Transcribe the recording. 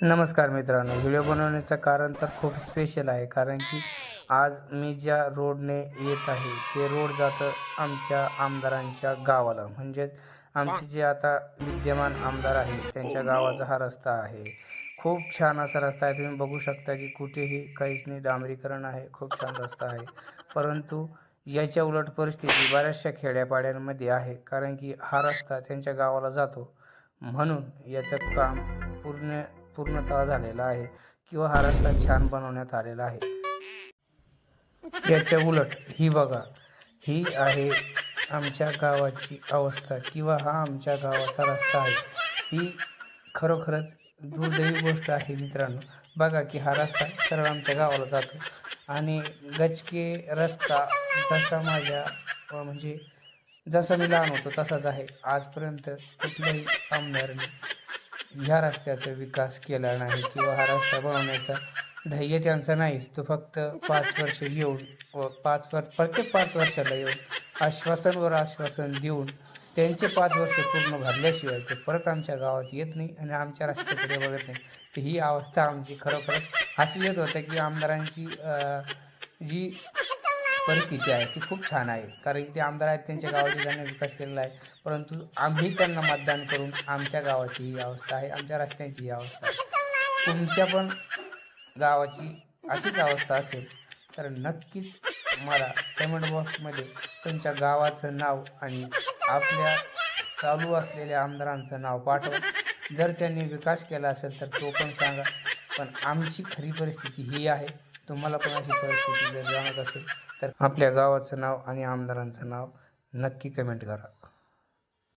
नमस्कार मित्रांनो व्हिडिओ बनवण्याचं कारण तर खूप स्पेशल आहे कारण की आज मी ज्या रोडने येत आहे ते रोड जातं आमच्या आमदारांच्या गावाला. म्हणजेच आमचे जे आता विद्यमान आमदार आहे त्यांच्या गावाचा हा रस्ता आहे. खूप छान असा रस्ता आहे. तुम्ही बघू शकता की कुठेही काहीच नाही डांबरीकरण आहे खूप छान रस्ता आहे. परंतु याच्या उलट परिस्थिती बऱ्याचशा खेड्यापाड्यांमध्ये आहे कारण की हा रस्ता त्यांच्या गावाला जातो. म्हणून याचं काम पूर्ण पूर्णतः झालेला आहे किंवा हा रस्ता छान बनवण्यात आलेला आहे. याच्या उलट ही बघा ही आहे आमच्या गावाची अवस्था किंवा हा आमच्या गावाचा रस्ता आहे. ही खरोखरच दुर्दैवी गोष्ट आहे मित्रांनो. बघा की हा रस्ता सरळ आमच्या गावाला जातो आणि गचके रस्ता जसा माझ्या म्हणजे जसं मी लहान होतो तसाच आहे. आजपर्यंत कुठल्याही आमदारने ह्या रस्त्याचा विकास केला नाही किंवा हा रस्ता बनवण्याचा ध्येय त्यांचं नाहीच तो फक्त पाच वर्ष येऊन व पाच वर्ष प्रत्येक पाच वर्षाला येऊन आश्वासनवर आश्वासन देऊन त्यांचे पाच वर्ष पूर्ण भरल्याशिवाय ते परत आमच्या गावात येत नाही आणि आमच्या रस्त्याकडे बघत नाही. तर ही अवस्था आमची खरोखरच अशी येत होतं की आमदारांची जी परिस्थिती आहे. ती खूप छान आहे. कारण की ते आमदार आहेत त्यांच्या गावाची त्यांनी विकास केलेला आहे. परंतु आम्ही त्यांना मतदान करून आमच्या गावाची ही अवस्था आहे आमच्या रस्त्यांची ही अवस्था आहे. तुमच्या पण गावाची अशीच अवस्था असेल तर नक्कीच मला कमेंट बॉक्समध्ये तुमच्या गावाचं नाव आणि आपल्या चालू असलेल्या आमदारांचं नाव पाठवा. जर त्यांनी विकास केला असेल तर तो पण सांगा. पण आमची खरी परिस्थिती ही आहे. तुम्हाला पण अशी परिस्थिती जर जाणत असेल तर आपल्या गावाचं नाव आणि आमदारांचं नाव नक्की कमेंट करा.